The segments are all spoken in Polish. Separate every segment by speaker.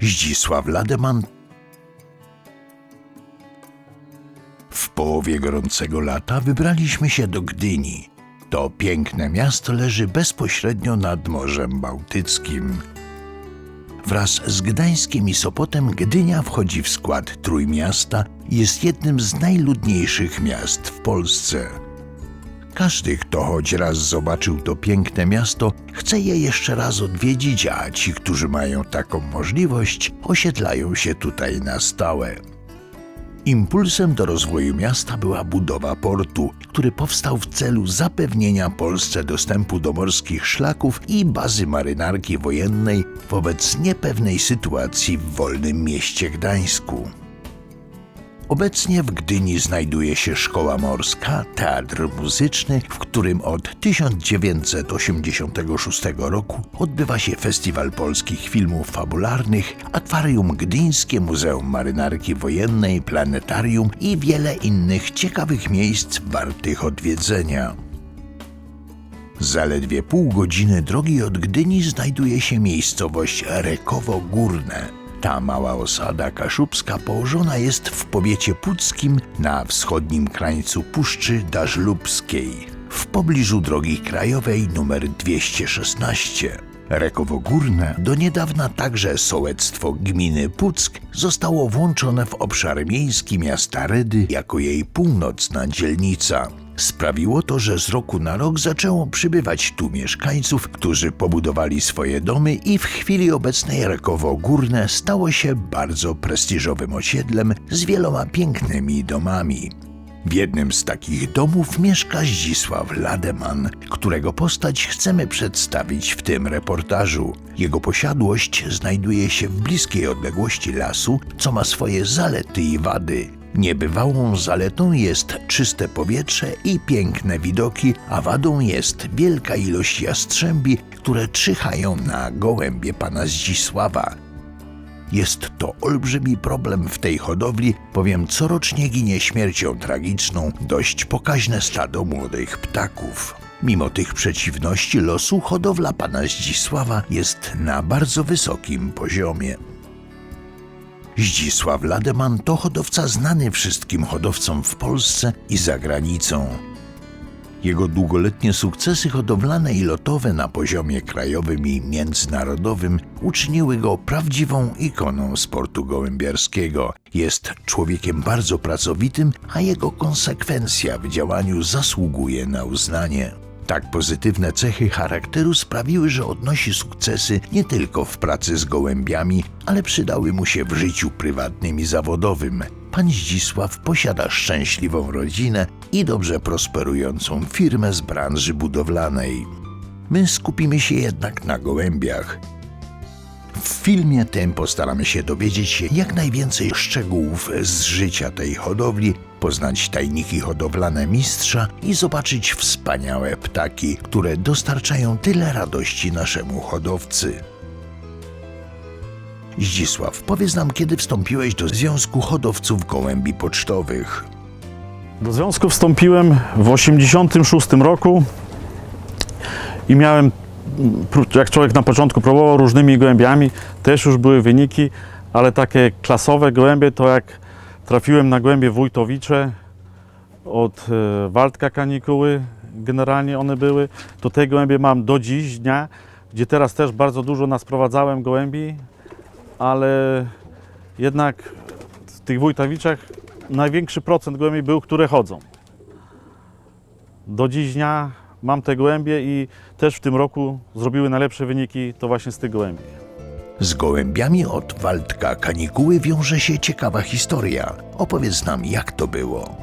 Speaker 1: Zdzisław Lademan W połowie gorącego lata wybraliśmy się do Gdyni. To piękne miasto leży bezpośrednio nad Morzem Bałtyckim. Wraz z Gdańskiem i Sopotem Gdynia wchodzi w skład Trójmiasta i jest jednym z najludniejszych miast w Polsce. Każdy, kto choć raz zobaczył to piękne miasto, chce je jeszcze raz odwiedzić, a ci, którzy mają taką możliwość, osiedlają się tutaj na stałe. Impulsem do rozwoju miasta była budowa portu, który powstał w celu zapewnienia Polsce dostępu do morskich szlaków i bazy marynarki wojennej wobec niepewnej sytuacji w wolnym mieście Gdańsku. Obecnie w Gdyni znajduje się szkoła morska, teatr muzyczny, w którym od 1986 roku odbywa się Festiwal Polskich Filmów Fabularnych, akwarium gdyńskie, Muzeum Marynarki Wojennej, planetarium i wiele innych ciekawych miejsc wartych odwiedzenia. Zaledwie pół godziny drogi od Gdyni znajduje się miejscowość Rekowo Górne. Ta mała osada kaszubska położona jest w powiecie puckim na wschodnim krańcu Puszczy Dażlubskiej, w pobliżu drogi krajowej nr 216. Rekowo Górne, do niedawna także sołectwo gminy Puck, zostało włączone w obszar miejski miasta Redy jako jej północna dzielnica. Sprawiło to, że z roku na rok zaczęło przybywać tu mieszkańców, którzy pobudowali swoje domy i w chwili obecnej Rekowo Górne stało się bardzo prestiżowym osiedlem z wieloma pięknymi domami. W jednym z takich domów mieszka Zdzisław Lademan, którego postać chcemy przedstawić w tym reportażu. Jego posiadłość znajduje się w bliskiej odległości lasu, co ma swoje zalety i wady. Niebywałą zaletą jest czyste powietrze i piękne widoki, a wadą jest wielka ilość jastrzębi, które czyhają na gołębie pana Zdzisława. Jest to olbrzymi problem w tej hodowli, bowiem corocznie ginie śmiercią tragiczną dość pokaźne stado młodych ptaków. Mimo tych przeciwności losu hodowla pana Zdzisława jest na bardzo wysokim poziomie. Zdzisław Lademan to hodowca znany wszystkim hodowcom w Polsce i za granicą. Jego długoletnie sukcesy hodowlane i lotowe na poziomie krajowym i międzynarodowym uczyniły go prawdziwą ikoną sportu gołębiarskiego. Jest człowiekiem bardzo pracowitym, a jego konsekwencja w działaniu zasługuje na uznanie. Tak pozytywne cechy charakteru sprawiły, że odnosi sukcesy nie tylko w pracy z gołębiami, ale przydały mu się w życiu prywatnym i zawodowym. Pan Zdzisław posiada szczęśliwą rodzinę i dobrze prosperującą firmę z branży budowlanej. My skupimy się jednak na gołębiach. W filmie tym postaramy się dowiedzieć się jak najwięcej szczegółów z życia tej hodowli, poznać tajniki hodowlane mistrza i zobaczyć wspaniałe ptaki, które dostarczają tyle radości naszemu hodowcy. Zdzisław, powiedz nam, kiedy wstąpiłeś do Związku Hodowców Gołębi Pocztowych.
Speaker 2: Do związku wstąpiłem w 1986 roku i miałem, jak człowiek na początku próbował różnymi gołębiami, też już były wyniki, ale takie klasowe gołębie to jak trafiłem na gołębie Wójtowicze od e, Waldka Kanikuły, generalnie one były, to te gołębie mam do dziś dnia, gdzie teraz też bardzo dużo nasprowadzałem gołębi, ale jednak w tych Wójtowiczach największy procent gołębi był, które chodzą. Do dziś dnia mam te gołębie i też w tym roku zrobiły najlepsze wyniki to właśnie z tych gołębi.
Speaker 1: Z gołębiami od Waldka Kanikuły wiąże się ciekawa historia. Opowiedz nam, jak to było.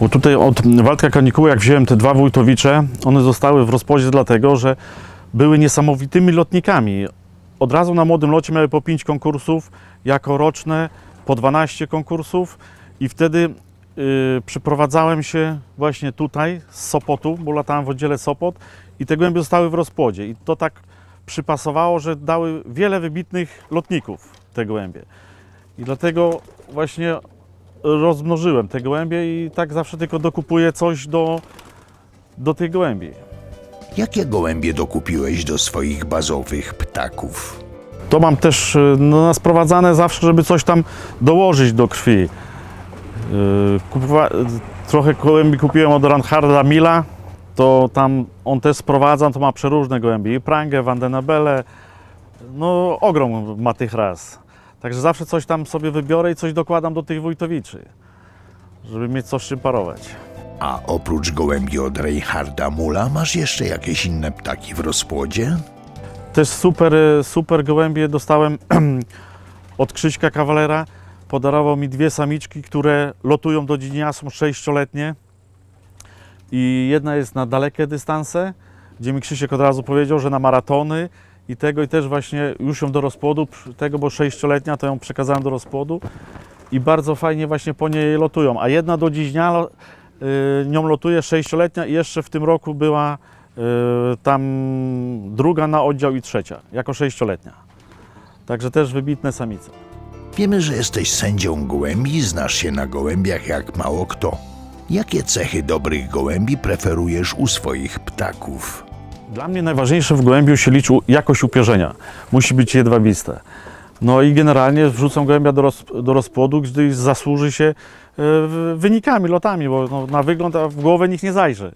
Speaker 2: Bo tutaj od Waldka Kanikuły, jak wziąłem te dwa wójtowicze, one zostały w rozpodzie dlatego, że były niesamowitymi lotnikami. Od razu na młodym locie miały po 5 konkursów, jako roczne po 12 konkursów i wtedy y, przyprowadzałem się właśnie tutaj z Sopotu, bo latałem w oddziale Sopot i te gołębie zostały w rozpłodzie i to tak przypasowało, że dały wiele wybitnych lotników te gołębie. I dlatego właśnie rozmnożyłem te gołębie i tak zawsze tylko dokupuję coś do, do tych gołębi.
Speaker 1: Jakie gołębie dokupiłeś do swoich bazowych ptaków?
Speaker 2: To mam też y, no, sprowadzane zawsze, żeby coś tam dołożyć do krwi. Y, Kupowa- trochę gołębi kupiłem od Ranharda Mila, to tam on też sprowadza, to ma przeróżne gołębie, i prangę, vandenabele, no ogrom ma tych ras. Także zawsze coś tam sobie wybiorę i coś dokładam do tych wójtowiczy, żeby mieć coś z czym parować.
Speaker 1: A oprócz gołębi od Reinharda Mula masz jeszcze jakieś inne ptaki w rozpłodzie?
Speaker 2: Też super, e, super gołębie dostałem od Krzyśka Kawalera. Podarował mi dwie samiczki, które lotują do dnia, są sześcioletnie. I jedna jest na dalekie dystanse, gdzie mi Krzysiek od razu powiedział, że na maratony i tego i też właśnie już ją do rozpłodu, tego, bo sześcioletnia, to ją przekazałem do rozpłodu i bardzo fajnie właśnie po niej lotują. A jedna do dziś dnia y, nią lotuje sześcioletnia i jeszcze w tym roku była y, tam druga na oddział i trzecia, jako sześcioletnia. Także też wybitne samice.
Speaker 1: Wiemy, że jesteś sędzią gołębi znasz się na gołębiach jak mało kto. Jakie cechy dobrych gołębi preferujesz u swoich ptaków?
Speaker 2: Dla mnie najważniejsze w gołębiu się liczy jakość upierzenia. Musi być jedwabiste. No i generalnie wrzucam gołębia do, roz, do rozpłodu, gdy zasłuży się e, wynikami, lotami, bo no, na wygląd a w głowę nikt nie zajrzy.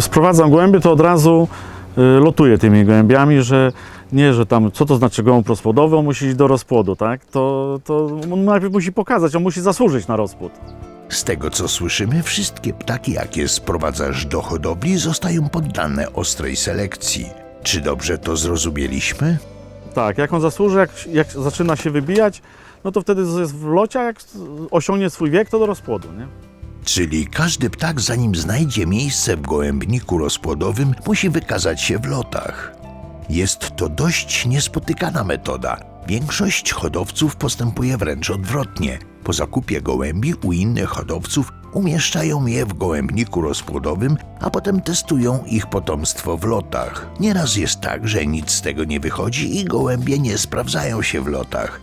Speaker 2: Sprowadzam gołębie, to od razu e, lotuję tymi gołębiami, że nie, że tam, co to znaczy gołąb rozpłodowy, on musi iść do rozpłodu, tak? To, to najpierw musi pokazać, on musi zasłużyć na rozpłód.
Speaker 1: Z tego co słyszymy, wszystkie ptaki, jakie sprowadzasz do hodowli, zostają poddane ostrej selekcji. Czy dobrze to zrozumieliśmy?
Speaker 2: Tak, jak on zasłuży, jak, jak zaczyna się wybijać, no to wtedy jest w locie, a jak osiągnie swój wiek, to do rozpłodu, nie?
Speaker 1: Czyli każdy ptak, zanim znajdzie miejsce w gołębniku rozpłodowym, musi wykazać się w lotach. Jest to dość niespotykana metoda. Większość hodowców postępuje wręcz odwrotnie. Po zakupie gołębi u innych hodowców umieszczają je w gołębniku rozpłodowym, a potem testują ich potomstwo w lotach. Nieraz jest tak, że nic z tego nie wychodzi i gołębie nie sprawdzają się w lotach.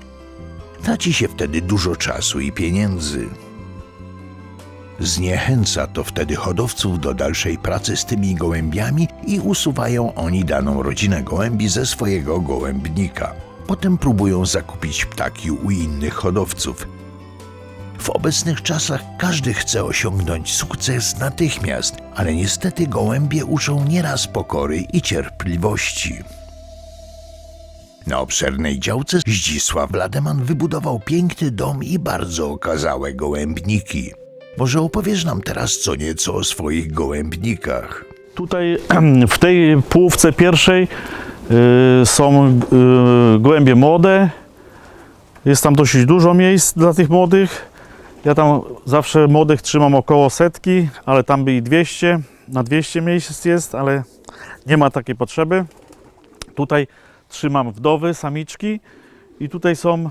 Speaker 1: Traci się wtedy dużo czasu i pieniędzy. Zniechęca to wtedy hodowców do dalszej pracy z tymi gołębiami i usuwają oni daną rodzinę gołębi ze swojego gołębnika. Potem próbują zakupić ptaki u innych hodowców. W obecnych czasach każdy chce osiągnąć sukces natychmiast, ale niestety gołębie uczą nieraz pokory i cierpliwości. Na obszernej działce Zdzisław Lademan wybudował piękny dom i bardzo okazałe gołębniki. Może opowiesz nam teraz co nieco o swoich gołębnikach?
Speaker 2: Tutaj w tej połówce pierwszej są y, gołębie młode. Jest tam dosyć dużo miejsc dla tych młodych. Ja tam zawsze młodych trzymam około setki, ale tam by i 200. Na 200 miejsc jest, ale nie ma takiej potrzeby. Tutaj trzymam wdowy, samiczki i tutaj są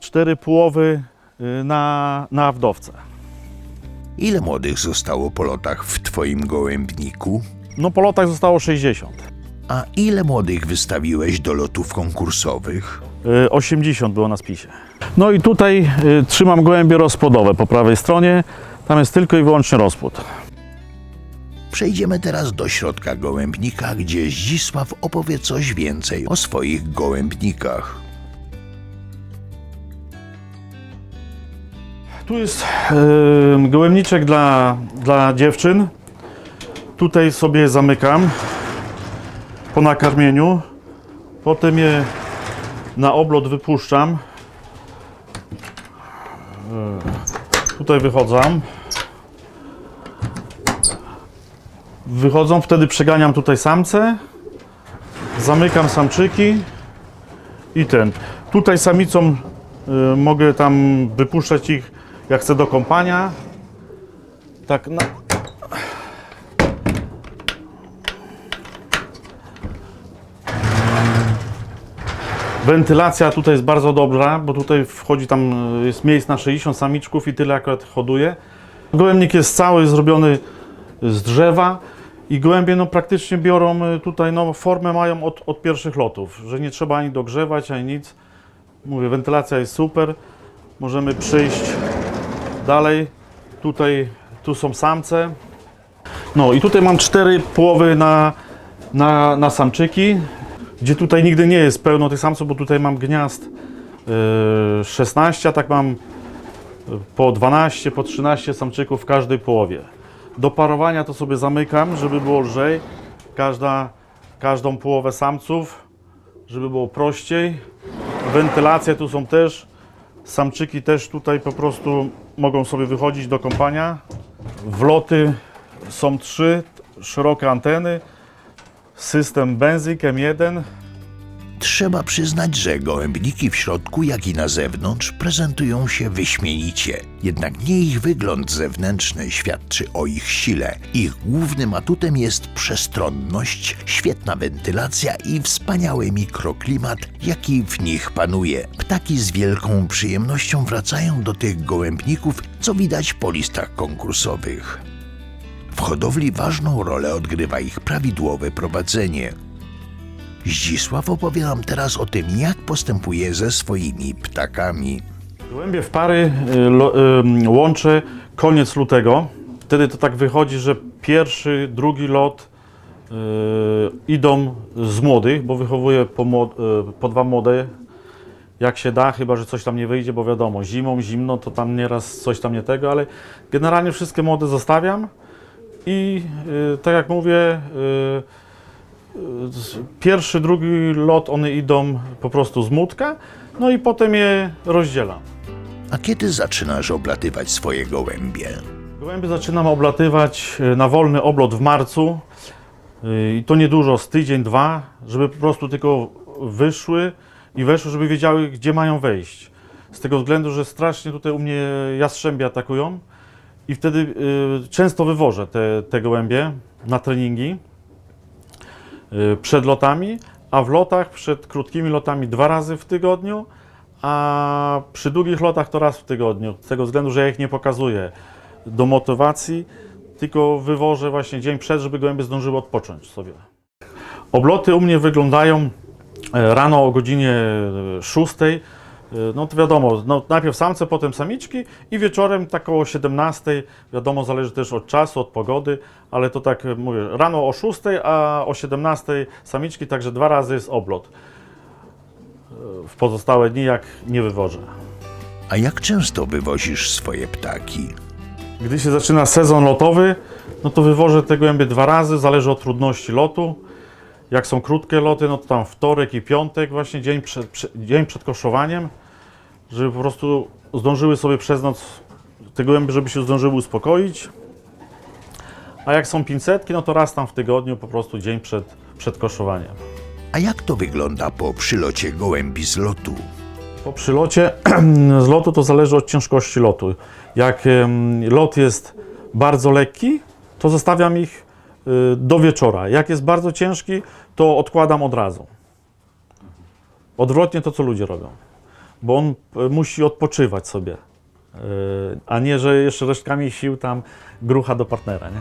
Speaker 2: cztery połowy y, na, na wdowce.
Speaker 1: Ile młodych zostało po lotach w twoim gołębniku?
Speaker 2: No po lotach zostało 60.
Speaker 1: A ile młodych wystawiłeś do lotów konkursowych?
Speaker 2: Y, 80 było na spisie. No i tutaj y, trzymam gołębie rozpłodowe po prawej stronie. Tam jest tylko i wyłącznie rozpłód.
Speaker 1: Przejdziemy teraz do środka gołębnika, gdzie Zdzisław opowie coś więcej o swoich gołębnikach.
Speaker 2: Tu jest y, gołębniczek dla, dla dziewczyn. Tutaj sobie zamykam po nakarmieniu. Potem je na oblot wypuszczam. Y, tutaj wychodzą. Wychodzą, wtedy przeganiam tutaj samce. Zamykam samczyki i ten. Tutaj samicą y, mogę tam wypuszczać ich jak chcę do kąpania. Tak na... Wentylacja tutaj jest bardzo dobra, bo tutaj wchodzi tam, y, jest miejsc na 60 samiczków i tyle akurat hoduje. Gołębnik jest cały zrobiony z drzewa i gołębie no, praktycznie biorą y, tutaj, no, formę mają od, od pierwszych lotów, że nie trzeba ani dogrzewać, ani nic. Mówię, wentylacja jest super. Możemy przyjść dalej. Tutaj, tu są samce. No i tutaj mam cztery połowy na, na, na samczyki. Gdzie tutaj nigdy nie jest pełno tych samców, bo tutaj mam gniazd yy, 16, a tak mam po 12, po 13 samczyków w każdej połowie. Do parowania to sobie zamykam, żeby było lżej. Każda, każdą połowę samców, żeby było prościej. Wentylacja tu są też. Samczyki też tutaj po prostu mogą sobie wychodzić do kąpania. Wloty są trzy, szerokie anteny. System Benzik M1.
Speaker 1: Trzeba przyznać, że gołębniki w środku, jak i na zewnątrz prezentują się wyśmienicie. Jednak nie ich wygląd zewnętrzny świadczy o ich sile. Ich głównym atutem jest przestronność, świetna wentylacja i wspaniały mikroklimat, jaki w nich panuje. Ptaki z wielką przyjemnością wracają do tych gołębników, co widać po listach konkursowych. W hodowli ważną rolę odgrywa ich prawidłowe prowadzenie. Zdzisław opowie nam teraz o tym, jak postępuje ze swoimi ptakami.
Speaker 2: Gołębie w pary y, lo, y, łączę koniec lutego. Wtedy to tak wychodzi, że pierwszy, drugi lot y, idą z młodych, bo wychowuję po, młod- y, po dwa młode. Jak się da, chyba że coś tam nie wyjdzie, bo wiadomo, zimą, zimno, to tam nieraz coś tam nie tego, ale generalnie wszystkie młode zostawiam i y, tak jak mówię, y, y, pierwszy, drugi lot one idą po prostu z młódka, no i potem je rozdzielam.
Speaker 1: A kiedy zaczynasz oblatywać swoje gołębie?
Speaker 2: Gołębie zaczynam oblatywać e, na wolny oblot w marcu i to niedużo, z tydzień, dwa, żeby po prostu tylko wyszły i weszły, żeby wiedziały, gdzie mają wejść. Z tego względu, że strasznie tutaj u mnie jastrzębie atakują i wtedy e, często wywożę te, te gołębie na treningi e, przed lotami, a w lotach, przed krótkimi lotami dwa razy w tygodniu, a przy długich lotach to raz w tygodniu. Z tego względu, że ja ich nie pokazuję do motywacji, tylko wywożę właśnie dzień przed, żeby gołębie zdążyły odpocząć sobie. Obloty u mnie wyglądają e, rano o godzinie 6. No to wiadomo, no najpierw samce, potem samiczki i wieczorem tak około 17. Wiadomo, zależy też od czasu, od pogody, ale to tak e, mówię, rano o 6, a o 17 samiczki, także dwa razy jest oblot. E, W pozostałe dni jak nie wywożę.
Speaker 1: A jak często wywozisz swoje ptaki?
Speaker 2: Gdy się zaczyna sezon lotowy, no to wywożę te gołębie dwa razy, zależy od trudności lotu. Jak są krótkie loty, no to tam wtorek i piątek, właśnie dzień przed, prze- dzień przed koszowaniem, żeby po prostu zdążyły sobie przez noc te gołębie, żeby się zdążyły uspokoić. A jak są 500, no to raz tam w tygodniu, po prostu dzień przed, przed koszowaniem.
Speaker 1: A jak to wygląda po przylocie gołębi z lotu?
Speaker 2: Po przylocie z lotu to zależy od ciężkości lotu. Jak lot jest bardzo lekki, to zostawiam ich y, do wieczora. Jak jest bardzo ciężki, to odkładam od razu. Odwrotnie to, co ludzie robią. Bo on y, musi odpoczywać sobie, y, a nie, że jeszcze resztkami sił tam grucha do partnera. Nie?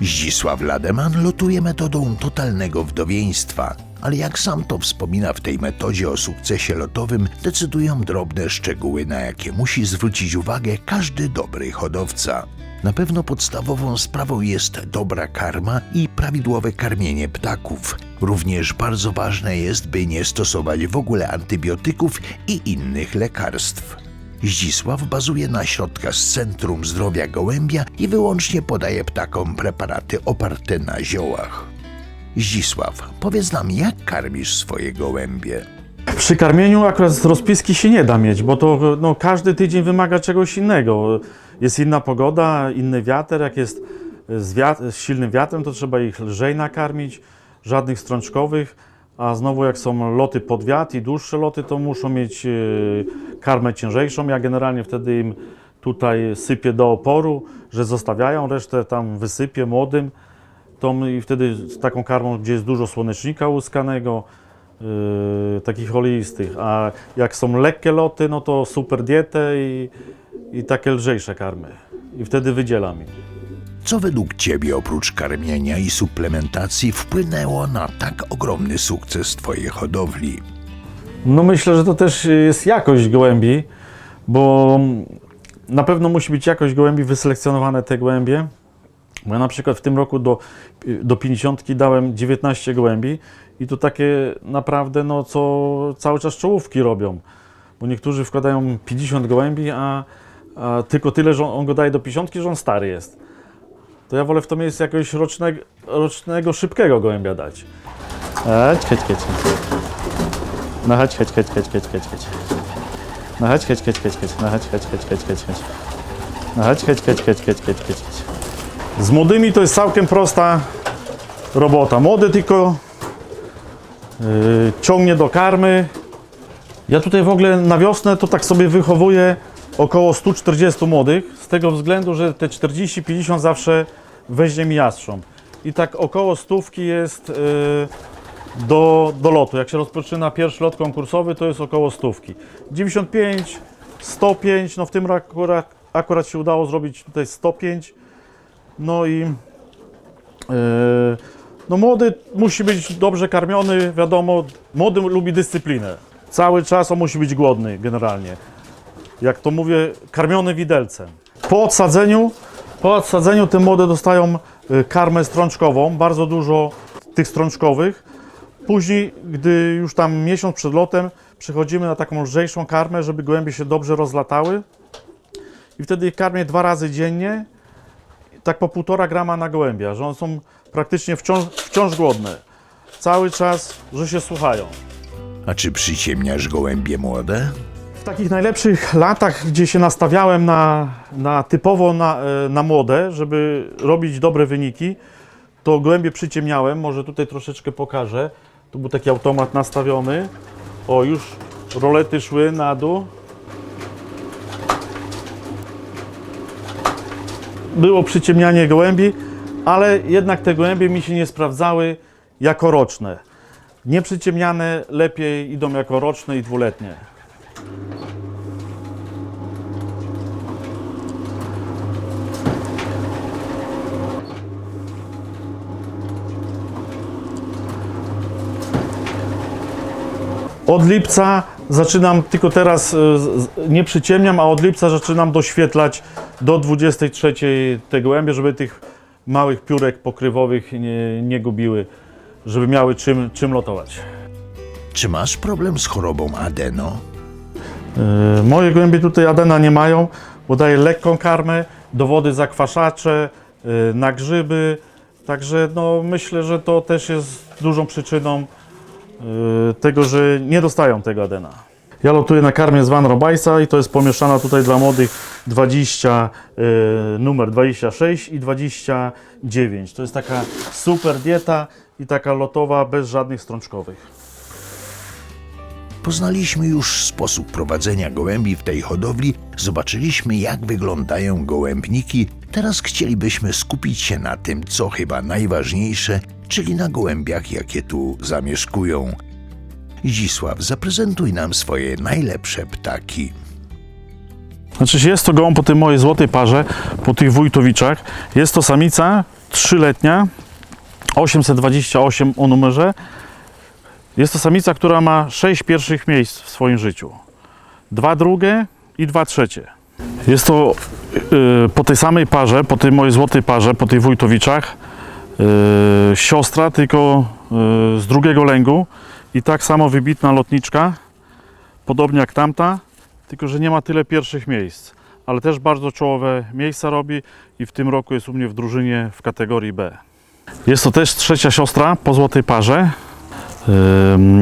Speaker 1: Zdzisław Lademan lotuje metodą totalnego wdowieństwa, ale jak sam to wspomina w tej metodzie o sukcesie lotowym, decydują drobne szczegóły, na jakie musi zwrócić uwagę każdy dobry hodowca. Na pewno podstawową sprawą jest dobra karma i prawidłowe karmienie ptaków. Również bardzo ważne jest, by nie stosować w ogóle antybiotyków i innych lekarstw. Zdzisław bazuje na środkach z Centrum Zdrowia Gołębia i wyłącznie podaje ptakom preparaty oparte na ziołach. Zdzisław, powiedz nam, jak karmisz swoje gołębie?
Speaker 2: Przy karmieniu akurat rozpiski się nie da mieć, bo to no, każdy tydzień wymaga czegoś innego. Jest inna pogoda, inny wiatr. Jak jest z, wiat- z silnym wiatrem, to trzeba ich lżej nakarmić, żadnych strączkowych. A znowu jak są loty pod wiatr i dłuższe loty, to muszą mieć e, karmę ciężejszą. Ja generalnie wtedy im tutaj sypię do oporu, że zostawiają, resztę tam wysypię młodym. Tą, I wtedy z taką karmą, gdzie jest dużo słonecznika łuskanego, yy, takich oleistych. A jak są lekkie loty, no to super dietę i, i takie lżejsze karmy. I wtedy wydzielam im.
Speaker 1: Co według Ciebie oprócz karmienia i suplementacji wpłynęło na tak ogromny sukces Twojej hodowli?
Speaker 2: No myślę, że to też jest jakość gołębi, bo na pewno musi być jakość gołębi, wyselekcjonowane te gołębie, Bo ja na przykład w tym roku do, do 50 dałem 19 gołębi i to takie naprawdę, no co cały czas czołówki robią. Bo niektórzy wkładają 50 gołębi, a, a tylko tyle, że on, on go daje do 50, że on stary jest. To ja wolę w to miejsce jakiegoś rocznego, rocznego szybkiego gołębia dać. Chodź, chodź, chodź. No chodź, chodź, chodź, chodź, chodź, chodź, chodź. No chodź, chodź, chodź, chodź, chodź. No chodź, chodź, chodź, chodź, chodź. No chodź, chodź, chodź, chodź, chodź, chodź, chodź, chodź. Z młodymi to jest całkiem prosta robota. Młody tylko yy, ciągnie do karmy. Ja tutaj w ogóle na wiosnę to tak sobie wychowuję około 140 młodych, z tego względu, że te 40-50 zawsze weźmie mi jastrząb. I tak około stówki jest yy, do, do lotu. Jak się rozpoczyna pierwszy lot konkursowy, to jest około stówki. 95, 105, no w tym akurat, akurat się udało zrobić tutaj 105. No i yy, no młody musi być dobrze karmiony, wiadomo, młody lubi dyscyplinę. Cały czas on musi być głodny generalnie. Jak to mówię, karmiony widelcem. Po odsadzeniu, po odsadzeniu te młode dostają y, karmę strączkową, bardzo dużo tych strączkowych. Później, gdy już tam miesiąc przed lotem, przechodzimy na taką lżejszą karmę, żeby gołębie się dobrze rozlatały. I wtedy karmię dwa razy dziennie, tak po półtora grama na gołębia, że one są praktycznie wciąż, wciąż głodne. Cały czas, że się słuchają.
Speaker 1: A czy przyciemniasz gołębie młode?
Speaker 2: W takich najlepszych latach, gdzie się nastawiałem na, na typowo na, e, na młode, żeby robić dobre wyniki, to gołębie przyciemniałem. Może tutaj troszeczkę pokażę. Tu był taki automat nastawiony. O, już rolety szły na dół. Było przyciemnianie gołębi, ale jednak te gołębie mi się nie sprawdzały jako roczne. Nieprzyciemniane lepiej idą jako roczne i dwuletnie. Od lipca zaczynam, tylko teraz z- nie przyciemniam, a od lipca zaczynam doświetlać do 23 te gołębie, żeby tych małych piórek pokrywowych nie, nie gubiły, żeby miały czym, czym lotować.
Speaker 1: Czy masz problem z chorobą adeno?
Speaker 2: E, Moje gołębie tutaj adena nie mają, bo daję lekką karmę, do wody zakwaszacze, e, na grzyby, także no, myślę, że to też jest dużą przyczyną tego, że nie dostają tego adena. Ja lotuję na karmie z Van Robajsa i to jest pomieszana tutaj dla młodych 20, e, numer 26 i 29. To jest taka super dieta i taka lotowa bez żadnych strączkowych.
Speaker 1: Poznaliśmy już sposób prowadzenia gołębi w tej hodowli, zobaczyliśmy jak wyglądają gołębniki. Teraz chcielibyśmy skupić się na tym, co chyba najważniejsze, czyli na gołębiach, jakie tu zamieszkują. Zdzisław, zaprezentuj nam swoje najlepsze ptaki.
Speaker 2: Znaczy jest to gołąb po tej mojej złotej parze, po tych wójtowiczach. Jest to samica trzyletnia, 828 o numerze. Jest to samica, która ma 6 pierwszych miejsc w swoim życiu. Dwa drugie i dwa trzecie. Jest to yy, po tej samej parze, po tej mojej złotej parze, po tych wójtowiczach, yy, siostra, tylko yy, z drugiego lęgu i tak samo wybitna lotniczka, podobnie jak tamta, tylko że nie ma tyle pierwszych miejsc, ale też bardzo czołowe miejsca robi i w tym roku jest u mnie w drużynie w kategorii B. Jest to też trzecia siostra po złotej parze,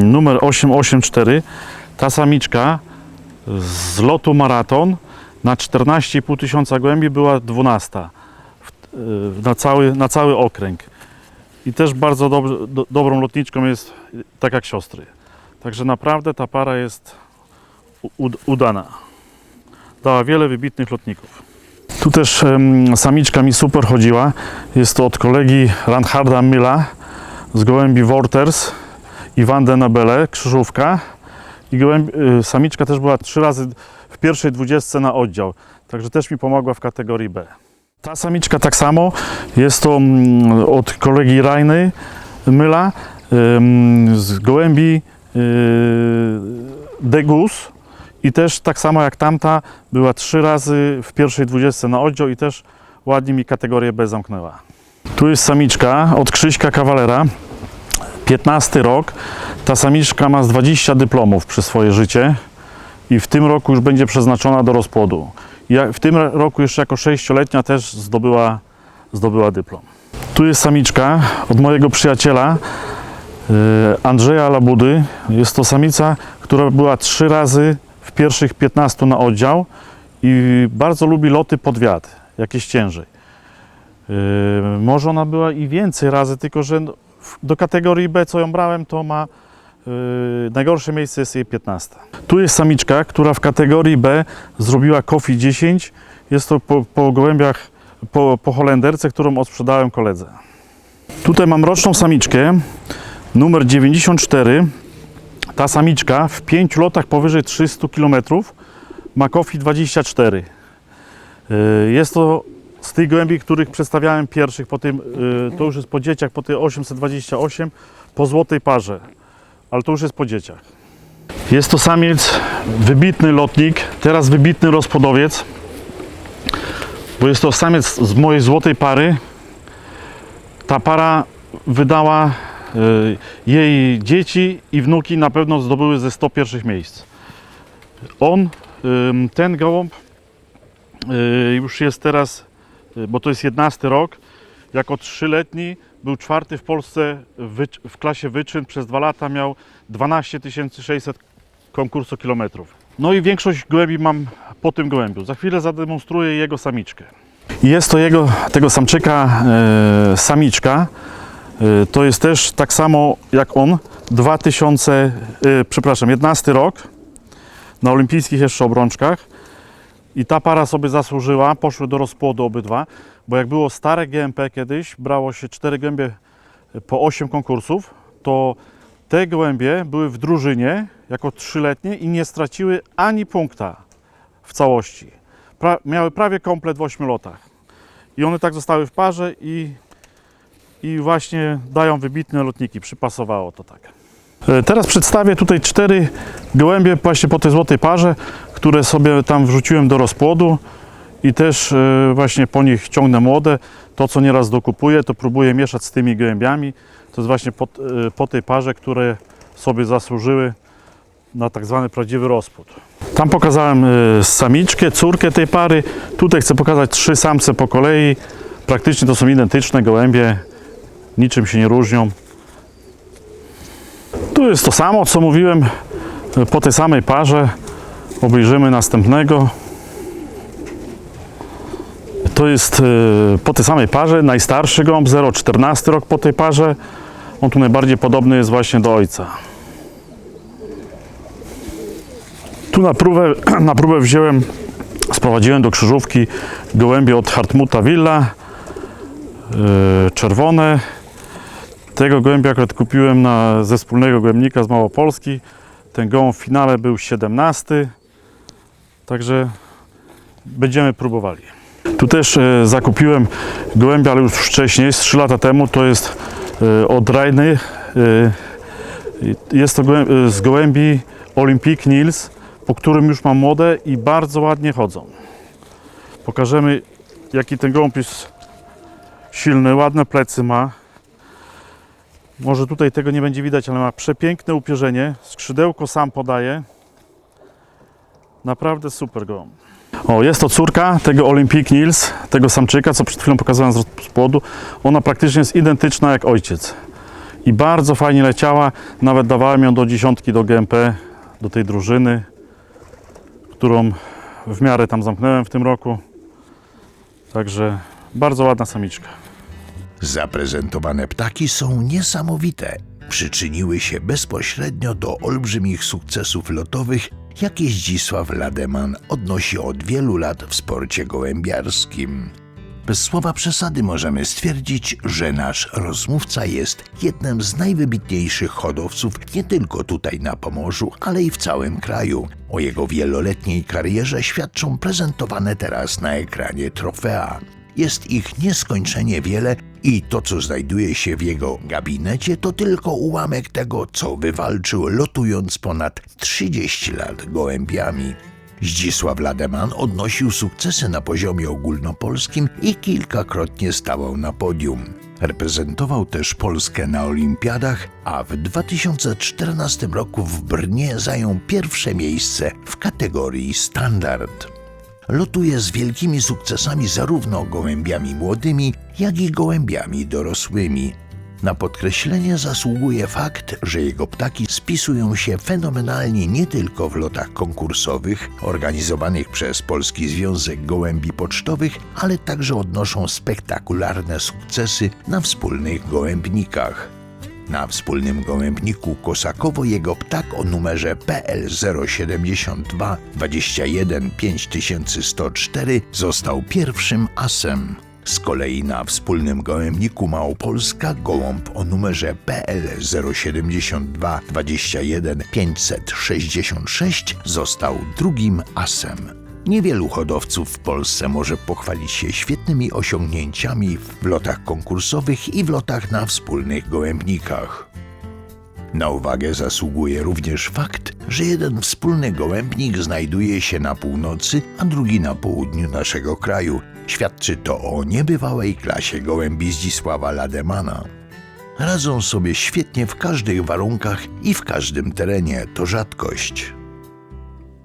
Speaker 2: numer 884. Ta samiczka z lotu maraton na 14,5 tysiąca głębi była 12 w- y, na cały, na cały okręg. I też bardzo do, dobrą lotniczką jest y, tak jak siostry. Także naprawdę ta para jest u- udana. Dała wiele wybitnych lotników. Tu też em, samiczka mi super chodziła. Jest to od kolegi Reinharda Myla z gołębi Worters i Van den Nabele, krzyżówka. I gołębi, y, samiczka też była trzy razy w pierwszej dwudziestce na oddział. Także też mi pomogła w kategorii B. Ta samiczka tak samo. Jest to mm, od kolegi Rajny Myla z gołębi yy, Degus i też tak samo jak tamta była trzy razy w pierwszej dwudziestce na oddział i też ładnie mi kategorię B zamknęła. Tu jest samiczka od Krzyśka Kawalera. 15 rok. Ta samiczka ma z 20 dyplomów przez swoje życie i w tym roku już będzie przeznaczona do rozpłodu. W tym roku jeszcze jako 6-letnia też zdobyła, zdobyła dyplom. Tu jest samiczka od mojego przyjaciela e, Andrzeja Labudy. Jest to samica, która była trzy razy w pierwszych 15 na oddział i bardzo lubi loty pod wiatr, jakieś ciężej. Yy, może ona była i więcej razy, tylko że do kategorii B, co ją brałem, to ma yy, najgorsze miejsce jest jej 15. Tu jest samiczka, która w kategorii B zrobiła Coffee 10. Jest to po, po gołębiach, po, po Holenderce, którą odsprzedałem koledze. Tutaj mam roczną samiczkę, numer 94. Ta samiczka w 5 lotach powyżej 300 km ma Coffee 24. Yy, Jest to z tych gołębi, których przedstawiałem pierwszych, po tym, yy, to już jest po dzieciach, po tej 828, po złotej parze, ale to już jest po dzieciach. Jest to samiec, wybitny lotnik, teraz wybitny rozpłodowiec, bo jest to samiec z mojej złotej pary. Ta para wydała, yy, jej dzieci i wnuki na pewno zdobyły ze 100 pierwszych miejsc. On, ten gołąb, y, już jest teraz, y, bo to jest 11 rok, jako trzyletni był czwarty w Polsce w, w klasie wyczyn, przez dwa lata miał 12 600 konkursu kilometrów. No i większość gołębi mam po tym gołębiu. Za chwilę zademonstruję jego samiczkę. Jest to jego, tego samczyka e, samiczka. E, to jest też tak samo jak on, 2000, e, przepraszam, 11 rok na olimpijskich jeszcze obrączkach. I ta para sobie zasłużyła, poszły do rozpłodu obydwa, bo jak było stare GMP kiedyś, brało się cztery gołębie po 8 konkursów, to te gołębie były w drużynie jako trzyletnie i nie straciły ani punkta w całości. Pra, miały prawie komplet w 8 lotach. I one tak zostały w parze i, i właśnie dają wybitne lotniki. Przypasowało to tak. E, Teraz przedstawię tutaj cztery gołębie właśnie po tej złotej parze, które sobie tam wrzuciłem do rozpłodu i też e, właśnie po nich ciągnę młode. To, co nieraz dokupuję, to próbuję mieszać z tymi gołębiami. To jest właśnie po, e, po tej parze, które sobie zasłużyły na tak zwany prawdziwy rozpłód. Tam pokazałem e, samiczkę, córkę tej pary. Tutaj chcę pokazać trzy samce po kolei. Praktycznie to są identyczne gołębie, niczym się nie różnią. Tu jest to samo, co mówiłem po tej samej parze. Obejrzymy następnego. To jest e, po tej samej parze najstarszy gąb, 0,14 rok po tej parze. On tu najbardziej podobny jest właśnie do ojca. Tu na próbę, na próbę wziąłem, sprowadziłem do krzyżówki gołębie od Hartmuta Villa, e, czerwone. Tego gołębia akurat kupiłem na, ze wspólnego gołębnika z Małopolski. Ten gołąb w finale był 17. Także będziemy próbowali. Tu też e, zakupiłem gołębia, ale już wcześniej, z 3 lata temu. To jest e, od Rajny. E, jest to z gołębi Olympic Nils, po którym już mam młode i bardzo ładnie chodzą. Pokażemy, jaki ten gołąb jest silny, ładne plecy ma. Może tutaj tego nie będzie widać, ale ma przepiękne upierzenie. Skrzydełko sam podaje. Naprawdę super gołąb. O, jest to córka tego Olympic Nils, tego samczyka, co przed chwilą pokazałem z rozpłodu. Ona praktycznie jest identyczna jak ojciec. I bardzo fajnie leciała. Nawet dawałem ją do dziesiątki do GMP, do tej drużyny, którą w miarę tam zamknąłem w tym roku. Także bardzo ładna samiczka.
Speaker 1: Zaprezentowane ptaki są niesamowite. Przyczyniły się bezpośrednio do olbrzymich sukcesów lotowych, jakie Zdzisław Lademan odnosi od wielu lat w sporcie gołębiarskim. Bez słowa przesady możemy stwierdzić, że nasz rozmówca jest jednym z najwybitniejszych hodowców nie tylko tutaj na Pomorzu, ale i w całym kraju. O jego wieloletniej karierze świadczą prezentowane teraz na ekranie trofea. Jest ich nieskończenie wiele i to, co znajduje się w jego gabinecie, to tylko ułamek tego, co wywalczył lotując ponad 30 lat gołębiami. Zdzisław Lademan odnosił sukcesy na poziomie ogólnopolskim i kilkakrotnie stawał na podium. Reprezentował też Polskę na olimpiadach, a w 2014 roku w Brnie zajął pierwsze miejsce w kategorii standard. Lotuje z wielkimi sukcesami zarówno gołębiami młodymi, jak i gołębiami dorosłymi. Na podkreślenie zasługuje fakt, że jego ptaki spisują się fenomenalnie nie tylko w lotach konkursowych organizowanych przez Polski Związek Gołębi Pocztowych, ale także odnoszą spektakularne sukcesy na wspólnych gołębnikach. Na wspólnym gołębniku Kosakowo jego ptak o numerze PL 072 21 5104 został pierwszym asem. Z kolei na wspólnym gołębniku Małopolska gołąb o numerze PL 072 21 566 został drugim asem. Niewielu hodowców w Polsce może pochwalić się świetnymi osiągnięciami w lotach konkursowych i w lotach na wspólnych gołębnikach. Na uwagę zasługuje również fakt, że jeden wspólny gołębnik znajduje się na północy, a drugi na południu naszego kraju. Świadczy to o niebywałej klasie gołębi Zdzisława Lademana. Radzą sobie świetnie w każdych warunkach i w każdym terenie, to rzadkość.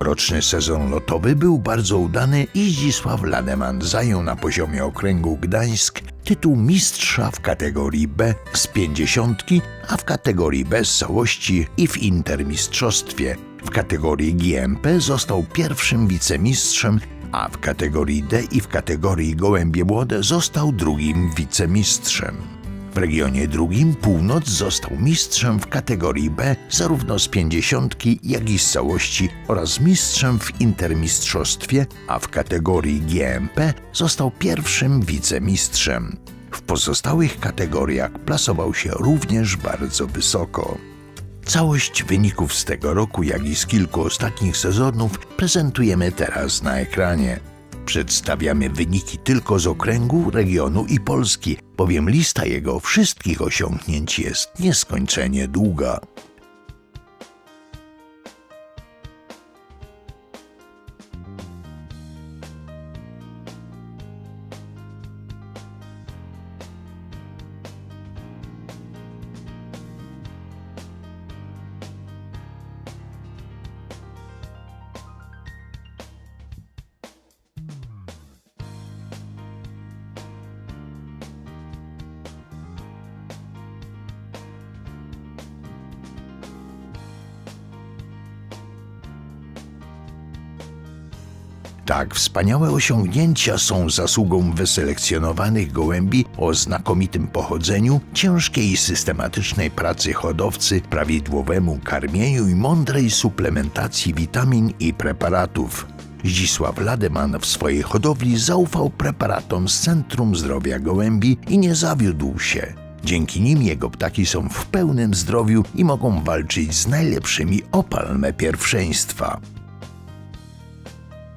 Speaker 1: Roczny sezon lotowy był bardzo udany i Zdzisław Lademan zajął na poziomie okręgu Gdańsk tytuł mistrza w kategorii B z pięćdziesiątki, a w kategorii B z całości i w intermistrzostwie. W kategorii GMP został pierwszym wicemistrzem, a w kategorii D i w kategorii gołębie młode został drugim wicemistrzem. W regionie drugim Północ został mistrzem w kategorii B zarówno z pięćdziesiątki, jak i z całości oraz mistrzem w intermistrzostwie, a w kategorii GMP został pierwszym wicemistrzem. W pozostałych kategoriach plasował się również bardzo wysoko. Całość wyników z tego roku, jak i z kilku ostatnich sezonów prezentujemy teraz na ekranie. Przedstawiamy wyniki tylko z okręgu, regionu i Polski, bowiem lista jego wszystkich osiągnięć jest nieskończenie długa. Tak, wspaniałe osiągnięcia są zasługą wyselekcjonowanych gołębi o znakomitym pochodzeniu, ciężkiej i systematycznej pracy hodowcy, prawidłowemu karmieniu i mądrej suplementacji witamin i preparatów. Zdzisław Lademan w swojej hodowli zaufał preparatom z Centrum Zdrowia Gołębi i nie zawiódł się. Dzięki nim jego ptaki są w pełnym zdrowiu i mogą walczyć z najlepszymi o pierwszeństwa.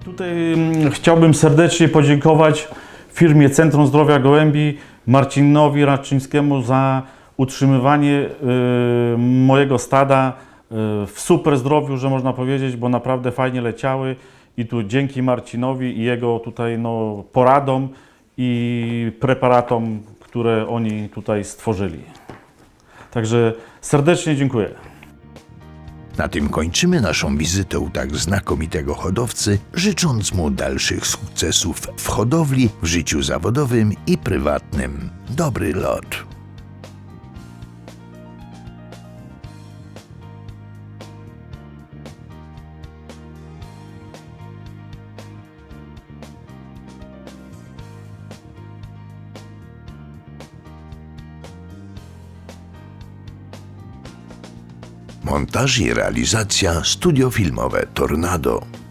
Speaker 2: Tutaj mm, chciałbym serdecznie podziękować firmie Centrum Zdrowia Gołębi Marcinowi Raczyńskiemu za utrzymywanie y, mojego stada y, w super zdrowiu, że można powiedzieć, bo naprawdę fajnie leciały i tu dzięki Marcinowi i jego tutaj no, poradom i preparatom, które oni tutaj stworzyli. Także serdecznie dziękuję.
Speaker 1: Na tym kończymy naszą wizytę u tak znakomitego hodowcy, życząc mu dalszych sukcesów w hodowli, w życiu zawodowym i prywatnym. Dobry lot. Montaż i realizacja studio filmowe Tornado.